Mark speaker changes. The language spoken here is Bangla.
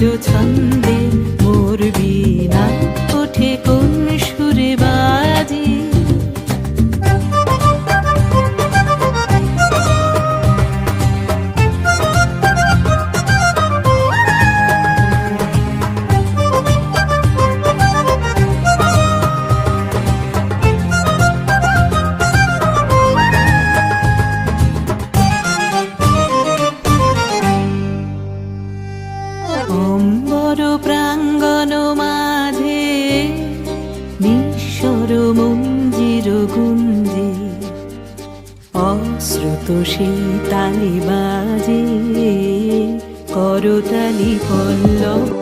Speaker 1: চঞ্চল অম্বর প্রাঙ্গণ মাঝে নিঃস্বর মঞ্জির গুঞ্জে অশ্রুত সেই বাজে করতালি পল্লব